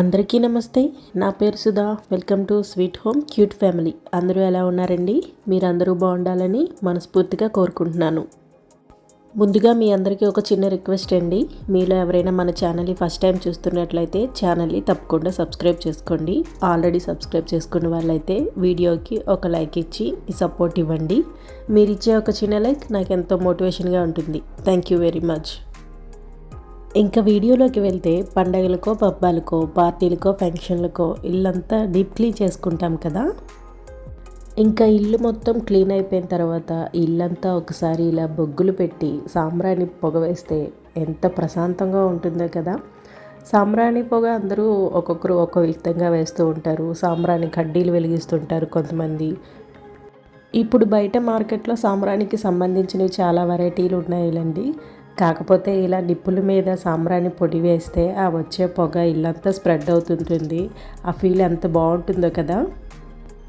అందరికీ నమస్తే. నా పేరు Sudha. Welcome to sweet home cute family అందరూ ఎలా ఉన్నారండి? మీరందరూ బాగుండాలని మనస్ఫూర్తిగా కోరుకుంటున్నాను. ముందుగా మీ అందరికీ ఒక చిన్న రిక్వెస్ట్ అండి. మీలో ఎవరైనా మన ఛానల్ని ఫస్ట్ టైం చూస్తున్నట్లయితే ఛానల్ని తప్పకుండా సబ్స్క్రైబ్ చేసుకోండి. ఆల్రెడీ సబ్స్క్రైబ్ చేసుకున్న వాళ్ళైతే వీడియోకి ఒక లైక్ ఇచ్చి సపోర్ట్ ఇవ్వండి. మీరు ఇచ్చే ఒక చిన్న లైక్ నాకు ఎంతో మోటివేషన్గా ఉంటుంది. థ్యాంక్ యూ వెరీ మచ్ ఇంకా వీడియోలోకి వెళ్తే పండగలకో పబ్బాలకో పార్టీలకో ఫంక్షన్లకో ఇల్లంతా డీప్ క్లీన్ చేసుకుంటాం కదా? ఇంకా ఇల్లు మొత్తం క్లీన్ అయిపోయిన తర్వాత ఇల్లంతా ఒకసారి ఇలా బొగ్గులు పెట్టి సాంబ్రాణి పొగ వేస్తే ఎంత ప్రశాంతంగా ఉంటుందో కదా? సాంబ్రాణి పొగ అందరూ ఒక్కొక్కరు ఒక్కొక్క విధంగా వేస్తూ ఉంటారు. సాంబ్రాణి కడ్డీలు వెలిగిస్తుంటారు కొంతమంది. ఇప్పుడు బయట మార్కెట్లో సాంబ్రాణికి సంబంధించినవి చాలా వెరైటీలు ఉన్నాయిలండి. కాకపోతే ఇలా నిప్పుల మీద సాంబ్రాణి పొడి వేస్తే ఆ వచ్చే పొగ ఇల్లంతా స్ప్రెడ్ అవుతుంటుంది. ఆ ఫీల్ ఎంత బాగుంటుందో కదా?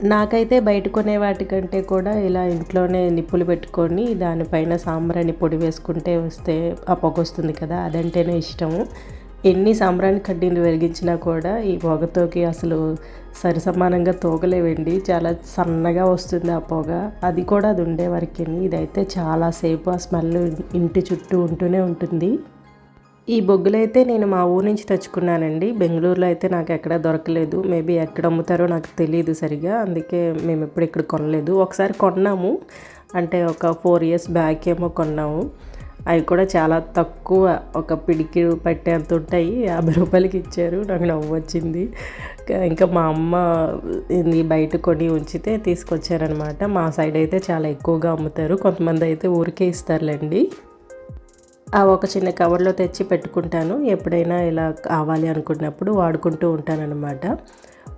నాకైతే బయట కొనే వాటికంటే కూడా ఇలా ఇంట్లోనే నిప్పులు పెట్టుకొని దానిపైన సాంబ్రాణి పొడి వేసుకుంటే వస్తే ఆ పొగ వస్తుంది కదా? అదంటేనే ఇష్టము. ఎన్ని సాంబ్రాణి కడ్డీలు వెలిగించినా కూడా ఈ పొగతోకి అసలు సరిసమానంగా తోగలేవండి. చాలా సన్నగా వస్తుంది ఆ పొగ. అది కూడా అది ఉండే వరకు ఇదైతే చాలాసేపు ఆ స్మెల్ ఇంటి చుట్టూ ఉంటూనే ఉంటుంది. ఈ బొగ్గులైతే నేను మా ఊరు నుంచి తెచ్చుకున్నానండి. బెంగళూరులో అయితే నాకు ఎక్కడ దొరకలేదు. మేబీ ఎక్కడ అమ్ముతారో నాకు తెలియదు సరిగా. అందుకే మేము ఎప్పుడు ఇక్కడ కొనలేదు. ఒకసారి కొన్నాము. అంటే ఒక ఫోర్ ఇయర్స్ బ్యాక్ ఏమో కొన్నాము. అవి కూడా చాలా తక్కువ. ఒక పిడికి పట్టేంత ఉంటాయి. యాభై రూపాయలకి ఇచ్చారు. నాకు నవ్వు వచ్చింది. ఇంకా మా అమ్మ ఇది బయట కొని ఉంచితే తీసుకొచ్చారనమాట మా సైడ్ అయితే చాలా ఎక్కువగా అమ్ముతారు. కొంతమంది అయితే ఊరికే ఇస్తారులేండి. ఒక చిన్న కవర్లో తెచ్చి పెట్టుకుంటాను. ఎప్పుడైనా ఇలా కావాలి అనుకున్నప్పుడు వాడుకుంటూ ఉంటానన్నమాట.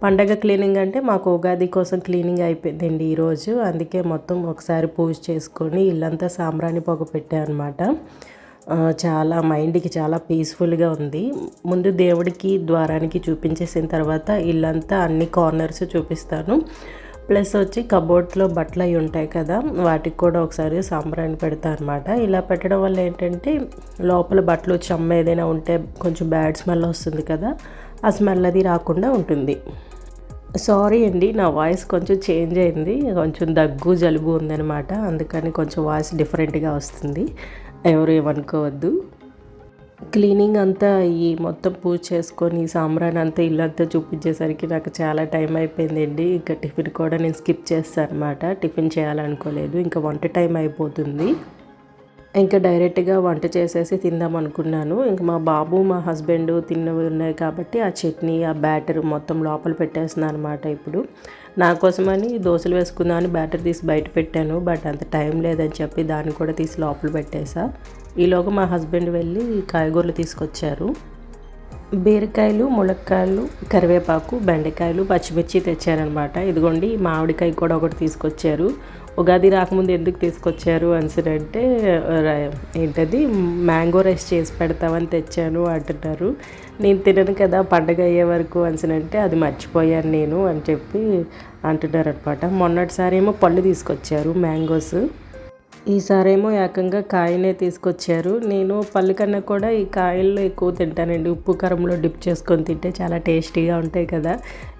పండగ క్లీనింగ్ అంటే మాకు ఉగాది కోసం క్లీనింగ్ అయిపోయిందండి ఈరోజు. అందుకే మొత్తం ఒకసారి పూజ చేసుకొని ఇల్లంతా సాంబ్రాణి పొగ పెట్టానమాట చాలా మైండ్కి చాలా పీస్ఫుల్గా ఉంది. ముందు దేవుడికి ద్వారానికి చూపించేసిన తర్వాత ఇల్లంతా అన్ని కార్నర్స్ చూపిస్తాను. ప్లస్ వచ్చి కబోర్డ్లో బట్టలు అవి ఉంటాయి కదా వాటికి కూడా ఒకసారి సాంబ్రాన్ని పెడతా అనమాట ఇలా పెట్టడం వల్ల ఏంటంటే లోపల బట్టలు చెమ్మ ఏదైనా ఉంటే కొంచెం బ్యాడ్ స్మెల్ వస్తుంది కదా ఆ స్మెల్ అది రాకుండా ఉంటుంది. సారీ అండి నా వాయిస్ కొంచెం చేంజ్ అయింది కొంచెం దగ్గు జలుబు ఉందనమాట అందుకని కొంచెం వాయిస్ డిఫరెంట్గా వస్తుంది. ఎవరు ఏమనుకోవద్దు. క్లీనింగ్ అంతా ఈ మొత్తం పూజ చేసుకొని సాంబ్రాన్ అంతా ఇల్లంతా చూపించేసరికి నాకు చాలా టైం అయిపోయిందండి. ఇంకా టిఫిన్ కూడా నేను స్కిప్ చేస్తాను అనమాట టిఫిన్ చేయాలనుకోలేదు. ఇంకా వంట టైం అయిపోతుంది. ఇంకా డైరెక్ట్గా వంట చేసేసి తిందాం అనుకున్నాను. ఇంకా మా బాబు మా హస్బెండ్ తిన్నవి ఉన్నాయి కాబట్టి ఆ చట్నీ ఆ బ్యాటర్ మొత్తం లోపల పెట్టేస్తున్నాను అనమాట ఇప్పుడు. నా కోసమని దోశలు వేసుకుందామని బ్యాటర్ తీసి బయట పెట్టాను. బట్ అంత టైం లేదని చెప్పి దాన్ని కూడా తీసి లోపల పెట్టేసా. ఈలోగా మా హస్బెండ్ వెళ్ళి కాయగూరలు తీసుకొచ్చారు. బీరకాయలు ములక్కాయలు కరివేపాకు బెండకాయలు పచ్చిమిర్చి తెచ్చారనమాట ఇదిగోండి మామిడికాయ కూడా ఒకటి తీసుకొచ్చారు. ఉగాది రాకముందు ఎందుకు తీసుకొచ్చారు అంటే ఏంటది మ్యాంగో రైస్ చేసి పెడతామని తెచ్చాను అంటున్నారు. నేను తినను కదా పండగ అయ్యే వరకు అంటే అది మర్చిపోయాను నేను అని చెప్పి అంటున్నారు అనమాట మొన్నటిసారి ఏమో పళ్ళు తీసుకొచ్చారు మ్యాంగోస్. ఈసారేమో ఏకంగా కాయనే తీసుకొచ్చారు. నేను పళ్ళు కన్నా కూడా ఈ కాయల్లో ఎక్కువ తింటానండి. ఉప్పు కారంలో డిప్ చేసుకొని తింటే చాలా టేస్టీగా ఉంటాయి కదా.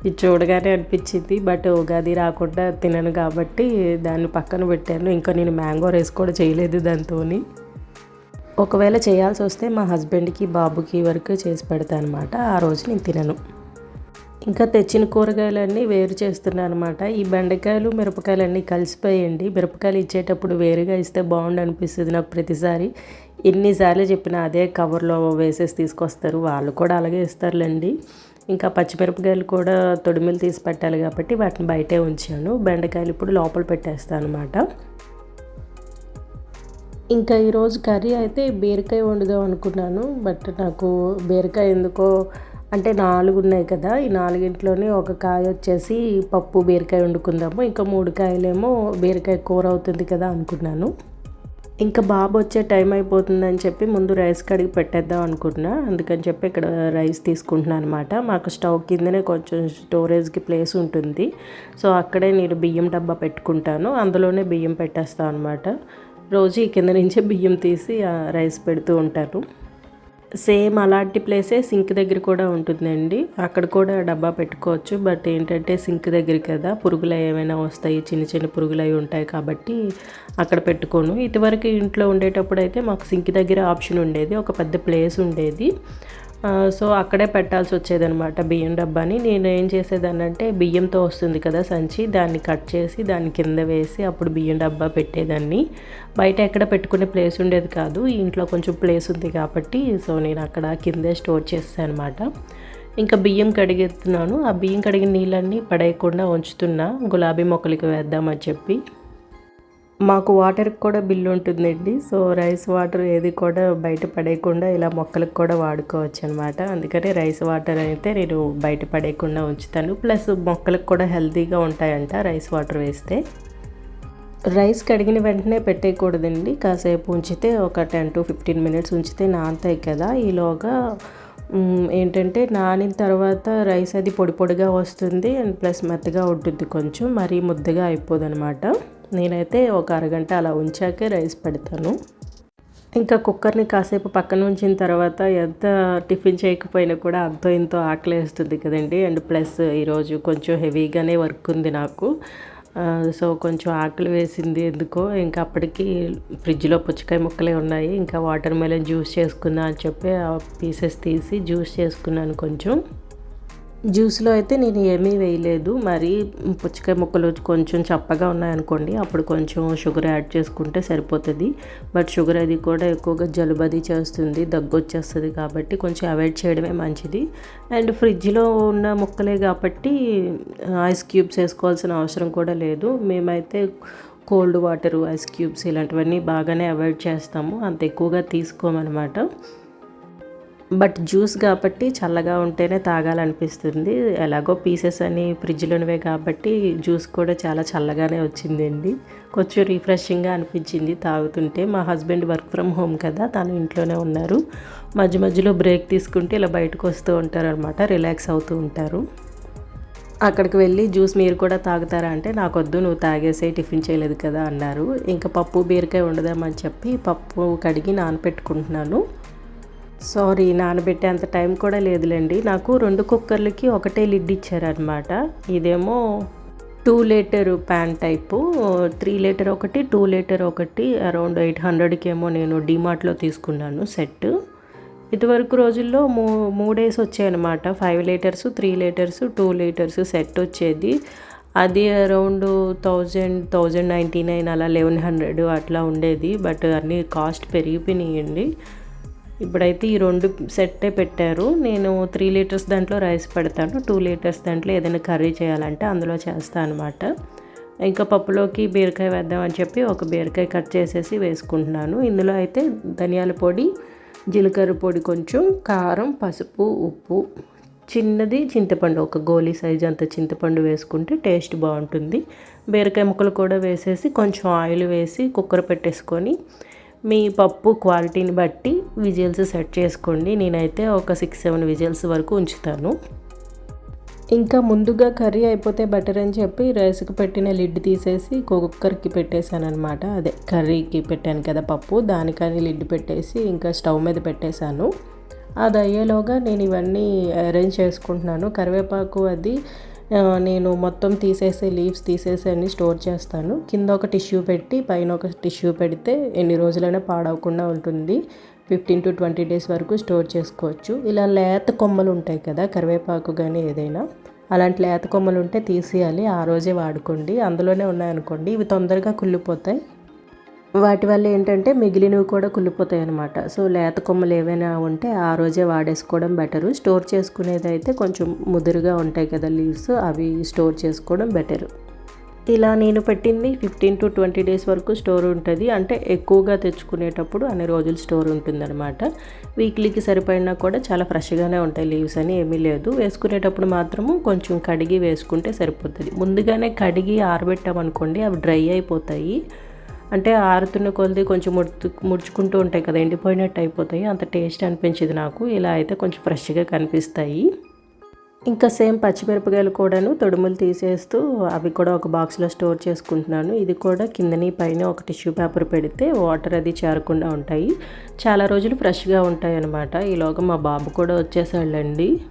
ఇది చూడగానే అనిపించింది బట్ ఉగాది రాకుండా తినను కాబట్టి దాన్ని పక్కన పెట్టాను. ఇంకా నేను మ్యాంగో రైస్ కూడా చేయలేదు దాంతో ఒకవేళ చేయాల్సి వస్తే మా హస్బెండ్కి బాబుకి వరకు చేసి పెడతాను అనమాట ఆ రోజు నేను తినను. ఇంకా తెచ్చిన కూరగాయలన్నీ వేరు చేస్తున్నాను అనమాట ఈ బెండకాయలు మిరపకాయలన్నీ కలిసిపోయండి. మిరపకాయలు ఇచ్చేటప్పుడు వేరుగా ఇస్తే బాగుండు అనిపిస్తుంది నాకు ప్రతిసారి. ఎన్నిసార్లు చెప్పినా అదే కవర్లో వేసేసి తీసుకొస్తారు. వాళ్ళు కూడా అలాగే ఇస్తారులేండి. ఇంకా పచ్చిమిరపకాయలు కూడా తొడిమిలు తీసి పెట్టాలి కాబట్టి వాటిని బయటే ఉంచాను. బెండకాయలు ఇప్పుడు లోపల పెట్టేస్తాను అనమాట ఇంకా ఈరోజు కర్రీ అయితే బీరకాయ వండుదాం అనుకున్నాను. బట్ నాకు బీరకాయ ఎందుకో అంటే నాలుగు ఉన్నాయి కదా ఈ నాలుగింట్లోనే ఒక కాయ వచ్చేసి పప్పు బీరకాయ వండుకుందాము. ఇంకా మూడు కాయలేమో బీరకాయ కూర అవుతుంది కదా అనుకున్నాను. ఇంకా బాబు వచ్చే టైం అయిపోతుందని చెప్పి ముందు రైస్ కడిగి పెట్టేద్దాం అనుకుంటున్నా. అందుకని చెప్పి ఇక్కడ రైస్ తీసుకుంటున్నాను అనమాట మాకు స్టవ్ కిందనే కొంచెం స్టోరేజ్కి ప్లేస్ ఉంటుంది. సో అక్కడే నేను బియ్యం డబ్బా పెట్టుకుంటాను. అందులోనే బియ్యం పెట్టేస్తాను అనమాట రోజు ఈ కింద నుంచే బియ్యం తీసి రైస్ పెడుతూ ఉంటాను. సేమ్ అలాంటి ప్లేసే సింక్ దగ్గర కూడా ఉంటుందండి. అక్కడ కూడా డబ్బా పెట్టుకోవచ్చు. బట్ ఏంటంటే సింక్ దగ్గర కదా పురుగులు ఏమైనా వస్తాయి చిన్న చిన్న పురుగులు అవి ఉంటాయి కాబట్టి అక్కడ పెట్టుకోను. ఇదివరకు ఇంట్లో ఉండేటప్పుడు అయితే మాకు సింక్ దగ్గర ఆప్షన్ ఉండేది. ఒక పెద్ద ప్లేస్ ఉండేది. సో అక్కడే పెట్టాల్సి వచ్చేదనమాట బియ్యం డబ్బాని. నేను ఏం చేసేదాన్నంటే బియ్యంతో వస్తుంది కదా సంచి దాన్ని కట్ చేసి దాన్ని కింద వేసి అప్పుడు బియ్యం డబ్బా పెట్టేదాన్ని. బయట ఎక్కడ పెట్టుకునే ప్లేస్ ఉండేది కాదు ఇంట్లో కొంచెం ప్లేస్ ఉంది కాబట్టి సో నేను అక్కడ కిందే స్టోర్ చేస్తాను అనమాట ఇంకా బియ్యం కడిగేస్తున్నాను. ఆ బియ్యం కడిగిన నీళ్ళన్నీ పడేయకుండా ఉంచుతున్నా. గులాబీ మొక్కలకి వేద్దామని చెప్పి. మాకు వాటర్కి కూడా బిల్లు ఉంటుందండి. సో రైస్ వాటర్ ఏది కూడా బయట పడేయకుండా ఇలా మొక్కలకు కూడా వాడుకోవచ్చు అనమాట అందుకని రైస్ వాటర్ అయితే నేను బయట పడేయకుండా ఉంచుతాను. ప్లస్ మొక్కలకు కూడా హెల్తీగా ఉంటాయంట రైస్ వాటర్ వేస్తే. రైస్ కడిగిన వెంటనే పెట్టేయకూడదండి. కాసేపు ఉంచితే ఒక టెన్ టు ఫిఫ్టీన్ మినిట్స్ ఉంచితే నానతాయి కదా. ఈలోగా ఏంటంటే నానిన తర్వాత రైస్ అది పొడి పొడిగా వస్తుంది. అండ్ ప్లస్ మెత్తగా ఉంటుంది కొంచెం. మరీ ముద్దగా అయిపోదనమాట నేనైతే ఒక అరగంట అలా ఉంచాకే రైస్ పెడతాను. ఇంకా కుక్కర్ని కాసేపు పక్కన ఉంచిన తర్వాత ఎంత టిఫిన్ చేయకపోయినా కూడా అంతో ఇంతో ఆకలేస్తుంది కదండి. అండ్ ప్లస్ ఈరోజు కొంచెం హెవీగానే వర్క్ ఉంది నాకు. సో కొంచెం ఆకలి వేసింది ఎందుకో. ఇంకా అప్పటికి ఫ్రిడ్జ్లో పుచ్చకాయ ముక్కలే ఉన్నాయి. ఇంకా వాటర్ మెలన్ జ్యూస్ చేసుకుందాం అని చెప్పి ఆ పీసెస్ తీసి జ్యూస్ చేసుకున్నాను కొంచెం. జ్యూస్లో అయితే నేను ఏమీ వేయలేదు. మరి పుచ్చకాయ ముక్కలు కొంచెం చప్పగా ఉన్నాయనుకోండి అప్పుడు కొంచెం షుగర్ యాడ్ చేసుకుంటే సరిపోతుంది. బట్ షుగర్ అది కూడా ఎక్కువగా జలుబది చేస్తుంది దగ్గు వచ్చేస్తుంది కాబట్టి కొంచెం అవాయిడ్ చేయడమే మంచిది. అండ్ ఫ్రిడ్జ్లో ఉన్న ముక్కలే కాబట్టి ఐస్ క్యూబ్స్ వేసుకోవాల్సిన అవసరం కూడా లేదు. మేమైతే కోల్డ్ వాటరు ఐస్ క్యూబ్స్ ఇలాంటివన్నీ బాగానే అవాయిడ్ చేస్తాము. అంత ఎక్కువగా తీసుకోమన్నమాట బట్ జ్యూస్ కాబట్టి చల్లగా ఉంటేనే తాగాలనిపిస్తుంది. ఎలాగో పీసెస్ అని ఫ్రిడ్జ్లోనివే కాబట్టి జ్యూస్ కూడా చాలా చల్లగానే వచ్చిందండి. కొంచెం రిఫ్రెషింగ్గా అనిపించింది తాగుతుంటే. మా హస్బెండ్ వర్క్ ఫ్రమ్ హోమ్ కదా తను ఇంట్లోనే ఉన్నారు. మధ్య మధ్యలో బ్రేక్ తీసుకుంటే ఇలా బయటకు వస్తూ ఉంటారు అనమాట రిలాక్స్ అవుతూ ఉంటారు. అక్కడికి వెళ్ళి జ్యూస్ మీరు కూడా తాగుతారా అంటే నాకు వద్దు నువ్వు తాగేసే టిఫిన్ చేయలేదు కదా అన్నారు. ఇంకా పప్పు బీరకాయ ఉండదామని చెప్పి పప్పు కడిగి నానపెట్టుకుంటున్నాను. సారీ నానబెట్టే అంత టైం కూడా లేదులేండి. నాకు రెండు కుక్కర్లకి ఒకటే లిడ్ ఇచ్చారనమాట ఇదేమో two litre pan type three litre ఒకటి టూ లీటర్ ఒకటి అరౌండ్ ఎయిట్ హండ్రెడ్కి ఏమో నేను డిమార్ట్లో తీసుకున్నాను సెట్. ఇదివరకు రోజుల్లో మూ మూడేసి వచ్చాయన్నమాట. Five litres three litres two litres set వచ్చేది. అది around thousand thousand ninety nine అలా లెవెన్ హండ్రెడ్ అట్లా ఉండేది. బట్ అన్నీ కాస్ట్ పెరిగిపోయినాయండి. ఇప్పుడైతే ఈ రెండు సెట్టే పెట్టారు. నేను త్రీ లీటర్స్ దాంట్లో రైస్ పెడతాను. టూ లీటర్స్ దాంట్లో ఏదైనా కర్రీ చేయాలంటే అందులో చేస్తాను అనమాట ఇంకా పప్పులోకి బీరకాయ వేద్దామని చెప్పి ఒక బీరకాయ కట్ చేసేసి వేసుకుంటున్నాను. ఇందులో అయితే ధనియాల పొడి జీలకర్ర పొడి కొంచెం కారం పసుపు ఉప్పు చిన్నది చింతపండు ఒక గోలీ సైజ్ అంత చింతపండు వేసుకుంటే టేస్ట్ బాగుంటుంది. బీరకాయ ముక్కలు కూడా వేసేసి కొంచెం ఆయిల్ వేసి కుక్కర్ పెట్టేసుకొని మీ పప్పు క్వాలిటీని బట్టి విజిల్స్ సెట్ చేసుకోండి. నేనైతే ఒక సిక్స్ సెవెన్ విజిల్స్ వరకు ఉంచుతాను. ఇంకా ముందుగా కర్రీ అయిపోతే బెటర్ అని చెప్పి రైస్కి పెట్టిన లిడ్ తీసేసి కుక్కర్కి పెట్టేశాను అనమాట అదే కర్రీకి పెట్టాను కదా పప్పు దానికని లిడ్ పెట్టేసి ఇంకా స్టవ్ మీద పెట్టేశాను. అది అయ్యేలోగా నేను ఇవన్నీ అరేంజ్ చేసుకుంటున్నాను. కరివేపాకు అది నేను మొత్తం తీసేసి లీవ్స్ తీసేసి అన్ని స్టోర్ చేస్తాను. కింద ఒక టిష్యూ పెట్టి పైన ఒక టిష్యూ పెడితే ఎన్ని రోజులైనా పాడవకుండా ఉంటుంది. ఫిఫ్టీన్ టు ట్వంటీ డేస్ వరకు స్టోర్ చేసుకోవచ్చు. ఇలా లేత కొమ్మలు ఉంటాయి కదా కరివేపాకు కానీ ఏదైనా. అలాంటి లేత కొమ్మలు ఉంటే తీసేయాలి. ఆ రోజే వాడుకోండి. అందులోనే ఉన్నాయనుకోండి. ఇవి తొందరగా కుళ్ళిపోతాయి. వాటి వల్ల ఏంటంటే మిగిలినవి కూడా కుళ్ళిపోతాయి అనమాట సో లేత కొమ్మలు ఏవైనా ఉంటే ఆ రోజే వాడేసుకోవడం బెటరు. స్టోర్ చేసుకునేది అయితే కొంచెం ముదురుగా ఉంటాయి కదా లీవ్స్ అవి స్టోర్ చేసుకోవడం బెటరు. ఇలా నేను పెట్టింది ఫిఫ్టీన్ టు ట్వంటీ డేస్ వరకు స్టోర్ ఉంటుంది. అంటే ఎక్కువగా తెచ్చుకునేటప్పుడు అన్ని రోజులు స్టోర్ ఉంటుందన్నమాట. వీక్లీకి సరిపడినా కూడా చాలా ఫ్రెష్గానే ఉంటాయి లీవ్స్ అని ఏమీ లేదు. వేసుకునేటప్పుడు మాత్రము కొంచెం కడిగి వేసుకుంటే సరిపోతుంది. ముందుగానే కడిగి ఆరబెట్టామనుకోండి అవి డ్రై అయిపోతాయి. అంటే ఆరుతున్న కొలది కొంచెం ముడుతు ముడుచుకుంటూ ఉంటాయి కదా ఎండిపోయినట్టు అయిపోతాయి. అంత టేస్ట్ అనిపించింది నాకు. ఇలా అయితే కొంచెం ఫ్రెష్గా కనిపిస్తాయి. ఇంకా సేమ్ పచ్చిమిరపకాయలు కూడాను తొడుములు తీసేస్తూ అవి కూడా ఒక బాక్స్లో స్టోర్ చేసుకుంటున్నాను. ఇది కూడా కిందని పైన ఒక టిష్యూ పేపర్ పెడితే వాటర్ అది చేరకుండా ఉంటాయి. చాలా రోజులు ఫ్రెష్గా ఉంటాయి అన్నమాట ఈలోగా మా బాబు కూడా వచ్చేసాళ్ళండి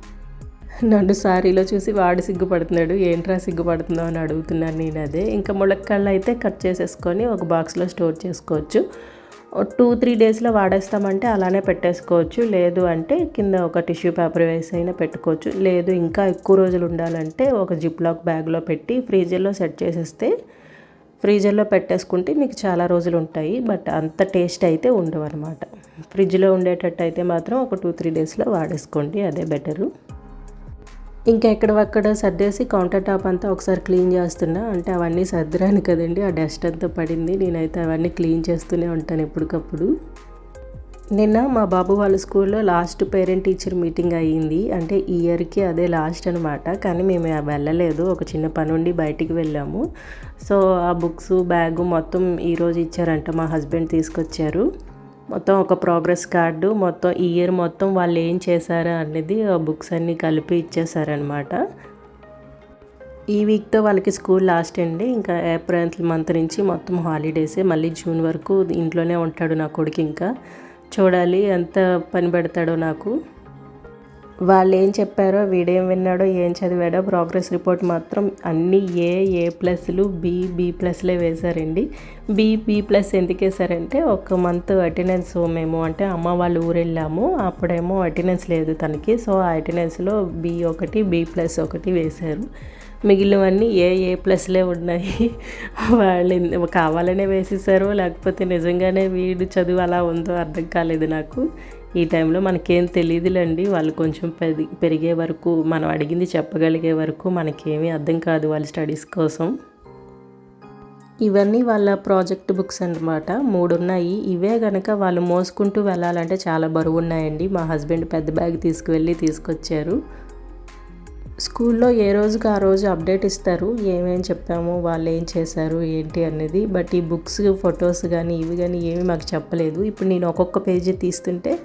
నన్ను సారీలో చూసి వాడు సిగ్గుపడుతున్నాడు ఏంట్రా సిగ్గుపడుతుందో అని అడుగుతున్నాను నేను అదే. ఇంకా ములక్కాళ్ళు అయితే కట్ చేసేసుకొని ఒక బాక్స్లో స్టోర్ చేసుకోవచ్చు. టూ త్రీ డేస్లో వాడేస్తామంటే అలానే పెట్టేసుకోవచ్చు. లేదు అంటే కింద ఒక టిష్యూ పేపర్ వేసి అయినా పెట్టుకోవచ్చు. లేదు ఇంకా ఎక్కువ రోజులు ఉండాలంటే ఒక జిప్ లాక్ బ్యాగ్లో పెట్టి ఫ్రీజర్లో సెట్ చేసేస్తే ఫ్రీజర్లో పెట్టేసుకుంటే మీకు చాలా రోజులు ఉంటాయి. బట్ అంత టేస్ట్ అయితే ఉండవు అనమాట ఫ్రిడ్జ్లో ఉండేటట్టు అయితే మాత్రం ఒక టూ త్రీ డేస్లో వాడేసుకోండి అదే బెటరు. ఇంకా ఎక్కడవక్కడ సర్దేసి కౌంటర్ టాప్ అంతా ఒకసారి క్లీన్ చేస్తున్నా. అంటే అవన్నీ సర్దిరాను కదండి ఆ డస్ట్ అంతా పడింది. నేనైతే అవన్నీ క్లీన్ చేస్తూనే ఉంటాను ఎప్పటికప్పుడు. నిన్న మా బాబు వాళ్ళ స్కూల్లో లాస్ట్ పేరెంట్ టీచర్ మీటింగ్ అయ్యింది. అంటే ఇయర్కి అదే లాస్ట్ అనమాట కానీ మేము వెళ్ళలేదు. ఒక చిన్న పని ఉండి బయటికి వెళ్ళాము. సో ఆ బుక్స్ బ్యాగు మొత్తం ఈరోజు ఇచ్చారంట మా హస్బెండ్ తీసుకొచ్చారు. మొత్తం ఒక ప్రోగ్రెస్ కార్డు మొత్తం ఈ ఇయర్ మొత్తం వాళ్ళు ఏం చేశారు అనేది ఆ బుక్స్ అన్నీ కలిపి ఇచ్చేసారనమాట ఈ వీక్తో వాళ్ళకి స్కూల్ లాస్ట్ అండి. ఇంకా ఏప్రిల్ మంత్ నుంచి మొత్తం హాలిడేసే మళ్ళీ జూన్ వరకు ఇంట్లోనే ఉంటాడు నా కొడుకు ఇంకా. చూడాలి ఎంత పని పెడతాడో నాకు. వాళ్ళు ఏం చెప్పారో వీడేం విన్నాడో ఏం చదివాడో ప్రోగ్రెస్ రిపోర్ట్ మాత్రం అన్ని ఏ ఏ ప్లస్లు బి బి ప్లస్లే వేశారండి. బి బి ప్లస్ ఎందుకు వేశారంటే ఒక మంత్ అటెండెన్స్ మేము అంటే అమ్మ వాళ్ళు ఊరు వెళ్ళాము అప్పుడేమో అటెండెన్స్ లేదు తనకి. సో ఆ అటెండెన్స్లో బి ఒకటి బి ప్లస్ ఒకటి వేశారు. మిగిలినవన్నీ ఏ ఏ ప్లస్లే ఉన్నాయి. వాళ్ళు కావాలనే వేసేసారో లేకపోతే నిజంగానే వీడు చదువు అలా ఉందో అర్థం కాలేదు నాకు. ఈ టైంలో మనకేం తెలియదులేండి వాళ్ళు కొంచెం పెరిగి పెరిగే వరకు మనం అడిగింది చెప్పగలిగే వరకు మనకేమీ అర్థం కాదు వాళ్ళ స్టడీస్ కోసం. ఇవన్నీ వాళ్ళ ప్రాజెక్ట్ బుక్స్ అనమాట మూడు ఉన్నాయి ఇవే కనుక వాళ్ళు మోసుకుంటూ వెళ్ళాలంటే చాలా బరువు ఉన్నాయండి మా హస్బెండ్ పెద్ద బ్యాగ్ తీసుకువెళ్ళి తీసుకొచ్చారు. స్కూల్లో ఏ రోజుకి ఆ రోజు అప్డేట్ ఇస్తారు. ఏమేం చెప్పాము వాళ్ళు ఏం చేశారు ఏంటి అనేది బట్ ఈ బుక్స్ ఫొటోస్ కానీ ఇవి కానీ ఏమి మాకు చెప్పలేదు. ఇప్పుడు నేను ఒక్కొక్క పేజీ తీస్తుంటే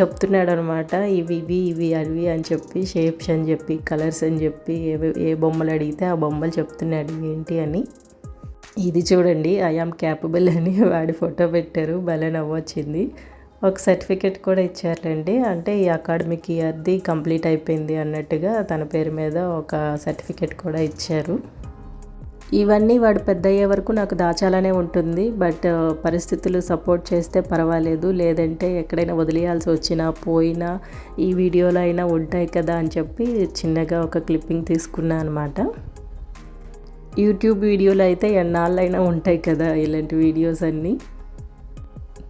చెప్తున్నాడు అనమాట ఇవి ఇవి ఇవి అవి అని చెప్పి షేప్స్ అని చెప్పి కలర్స్ అని చెప్పి ఏ ఏ బొమ్మలు అడిగితే ఆ బొమ్మలు చెప్తున్నాడు ఏంటి అని. ఇది చూడండి ఐఆమ్ క్యాపబుల్ అని వాడి ఫోటో పెట్టారు భలే నవ్వొచ్చింది ఒక సర్టిఫికెట్ కూడా ఇచ్చారండి అంటే ఈ అకాడమిక్ ఇయర్ది కంప్లీట్ అయిపోయింది అన్నట్టుగా తన పేరు మీద ఒక సర్టిఫికెట్ కూడా ఇచ్చారు. ఇవన్నీ వాడు పెద్దయ్యే వరకు నాకు దాచాలనే ఉంటుంది. బట్ పరిస్థితులు సపోర్ట్ చేస్తే పర్వాలేదు. లేదంటే ఎక్కడైనా వదిలేయాల్సి వచ్చినా పోయినా ఈ వీడియోలో అయినా ఉంటాయి కదా అని చెప్పి చిన్నగా ఒక క్లిప్పింగ్ తీసుకున్నా అనమాట యూట్యూబ్ వీడియోలు అయితే ఎన్నాళ్ళైనా ఉంటాయి కదా ఇలాంటి వీడియోస్ అన్నీ.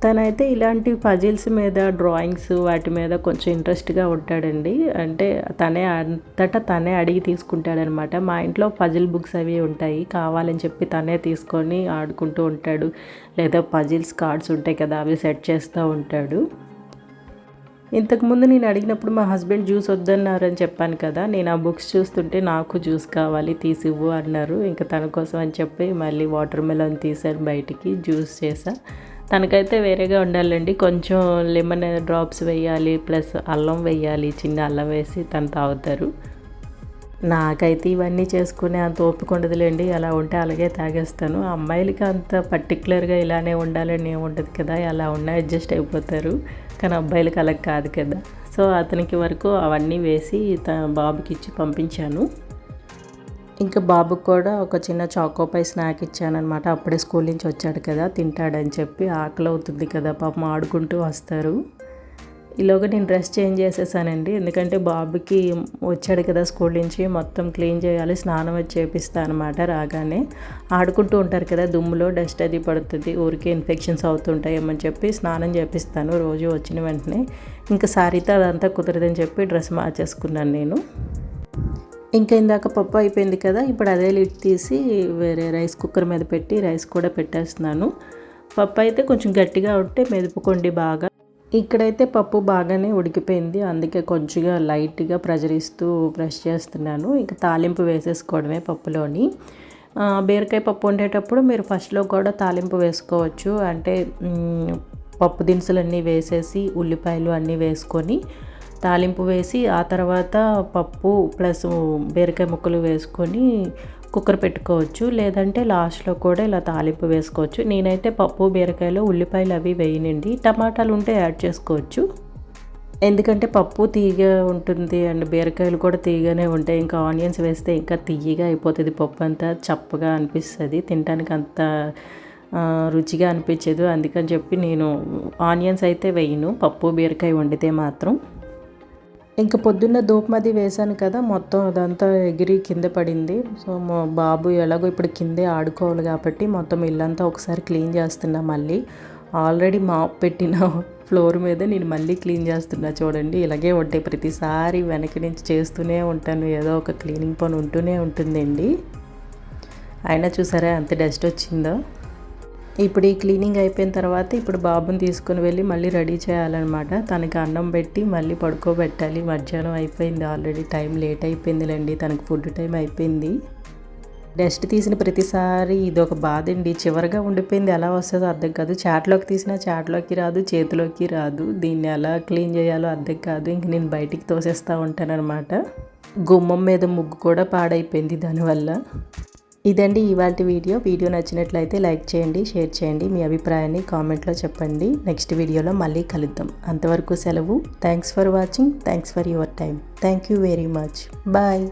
తనైతే ఇలాంటి పజిల్స్ మీద డ్రాయింగ్స్ వాటి మీద కొంచెం ఇంట్రెస్ట్గా ఉంటాడండి. అంటే తనే అంతటా తనే అడిగి తీసుకుంటాడనమాట. మా ఇంట్లో పజిల్ బుక్స్ అవి ఉంటాయి కావాలని చెప్పి తనే తీసుకొని ఆడుకుంటూ ఉంటాడు. లేదా పజిల్స్ కార్డ్స్ ఉంటాయి కదా అవి సెట్ చేస్తూ ఉంటాడు. ఇంతకుముందు నేను అడిగినప్పుడు మా హస్బెండ్ జ్యూస్ వద్దన్నారని చెప్పాను కదా నేను ఆ బుక్స్ చూస్తుంటే నాకు జ్యూస్ కావాలి తీసివ్వు అన్నారు. ఇంకా తన కోసం అని చెప్పి మళ్ళీ వాటర్ మెలన్ తీసారు బయటికి జ్యూస్ చేశాను తనకైతే వేరేగా ఉండాలండి. కొంచెం లెమన్ డ్రాప్స్ వేయాలి ప్లస్ అల్లం వేయాలి చిన్న అల్లం వేసి తను తాగుతారు. నాకైతే ఇవన్నీ చేసుకునే అంత ఓపిక ఉండదులేండి. అలా ఉంటే అలాగే తాగేస్తాను. అమ్మాయిలకి అంత పర్టికులర్గా ఇలానే ఉండాలని ఏముండదు కదా. అలా ఉన్న అడ్జస్ట్ అయిపోతారు. కానీ అబ్బాయిలకి అలా కాదు కదా. సో అతనికి వరకు అవన్నీ వేసి తన బాబుకి ఇచ్చి పంపించాను. ఇంకా బాబుకి కూడా ఒక చిన్న చాకోపై స్నాక్ ఇచ్చానమాట అప్పుడే స్కూల్ నుంచి వచ్చాడు కదా తింటాడని చెప్పి ఆకలి అవుతుంది కదా పాపం ఆడుకుంటూ వస్తారు. ఈలోగా నేను డ్రెస్ చేంజ్ చేసేసానండి. ఎందుకంటే బాబుకి వచ్చాడు కదా స్కూల్ నుంచి మొత్తం క్లీన్ చేయాలి స్నానం వచ్చి చేపిస్తాను అనమాట రాగానే. ఆడుకుంటూ ఉంటారు కదా దుమ్ములో డస్ట్ అది పడుతుంది ఊరికే ఇన్ఫెక్షన్స్ అవుతుంటాయేమని చెప్పి స్నానం చేపిస్తాను రోజు వచ్చిన వెంటనే. ఇంకా సారీతో అదంతా కుదరదని చెప్పి డ్రెస్ మార్చేసుకున్నాను నేను. ఇంకా ఇందాక పప్పు అయిపోయింది కదా ఇప్పుడు అదే లిడ్ తీసి వేరే రైస్ కుక్కర్ మీద పెట్టి రైస్ కూడా పెట్టేస్తున్నాను. పప్పు అయితే కొంచెం గట్టిగా ఉంటే మెదుపుకోండి బాగా. ఇక్కడైతే పప్పు బాగానే ఉడికిపోయింది అందుకే కొంచెంగా లైట్గా ప్రెజర్ ఇస్తూ ప్రెస్ చేస్తున్నాను. ఇంకా తాలింపు వేసేసుకోవడమే పప్పులోని. బీరకాయ పప్పు వండేటప్పుడు మీరు ఫస్ట్లో కూడా తాలింపు వేసుకోవచ్చు. అంటే పప్పు దినుసులు అన్నీ వేసేసి ఉల్లిపాయలు అన్నీ వేసుకొని తాలింపు వేసి ఆ తర్వాత పప్పు ప్లస్ బీరకాయ ముక్కలు వేసుకొని కుక్కర్ పెట్టుకోవచ్చు. లేదంటే లాస్ట్లో కూడా ఇలా తాలింపు వేసుకోవచ్చు. నేనైతే పప్పు బీరకాయలో ఉల్లిపాయలు అవి వేయనండి. టమాటాలు ఉంటే యాడ్ చేసుకోవచ్చు. ఎందుకంటే పప్పు తీగ ఉంటుంది అండ్ బీరకాయలు కూడా తీగనే ఉంటాయి. ఇంకా ఆనియన్స్ వేస్తే ఇంకా తీయగా అయిపోతుంది పప్పు అంతా. చప్పగా అనిపిస్తుంది. తినడానికి అంత రుచిగా అనిపించదు. అందుకని చెప్పి నేను ఆనియన్స్ అయితే వేయను. పప్పు బీరకాయ వండితే మాత్రం. ఇంకా పొద్దున్న దూపమది వేశాను కదా మొత్తం అదంతా ఎగిరి కింద పడింది. సో మా బాబు ఎలాగో ఇప్పుడు కిందే ఆడుకోవాలి కాబట్టి మొత్తం ఇల్లంతా ఒకసారి క్లీన్ చేస్తున్నా మళ్ళీ. ఆల్రెడీ మా పెట్టిన ఫ్లోర్ మీద నేను మళ్ళీ క్లీన్ చేస్తున్నా చూడండి. ఇలాగే ఉంటాయి ప్రతిసారి వెనక నుంచి చేస్తూనే ఉంటాను. ఏదో ఒక క్లీనింగ్ పని ఉంటూనే ఉంటుందండి. అయినా చూసారా ఎంత డస్ట్ వచ్చిందో. ఇప్పుడు ఈ క్లీనింగ్ అయిపోయిన తర్వాత ఇప్పుడు బాబుని తీసుకుని వెళ్ళి మళ్ళీ రెడీ చేయాలన్నమాట. తనకి అన్నం పెట్టి మళ్ళీ పడుకోబెట్టాలి. మధ్యాహ్నం అయిపోయింది ఆల్రెడీ టైం లేట్ అయిపోయిందిలేండి. తనకు ఫుడ్ టైం అయిపోయింది. డస్ట్ తీసిన ప్రతిసారి ఇది ఒక బాధ అండి చివరిగా ఉండిపోయింది. ఎలా వస్తుందో అర్థం కాదు. చాట్లోకి తీసినా చాట్లోకి రాదు చేతిలోకి రాదు. దీన్ని ఎలా క్లీన్ చేయాలో అర్థం కాదు. ఇంక నేను బయటికి తోసేస్తూ ఉంటానన్నమాట. గుమ్మం మీద ముగ్గు కూడా పాడైపోయింది దానివల్ల. ఇదండి ఇవాళ వీడియో. వీడియో నచ్చినట్లయితే లైక్ చేయండి షేర్ చేయండి. మీ అభిప్రాయాన్ని కామెంట్లో చెప్పండి. నెక్స్ట్ వీడియోలో మళ్ళీ కలుద్దాం. అంతవరకు సెలవు. Thanks for watching. Thanks for your time thank you very much. Bye.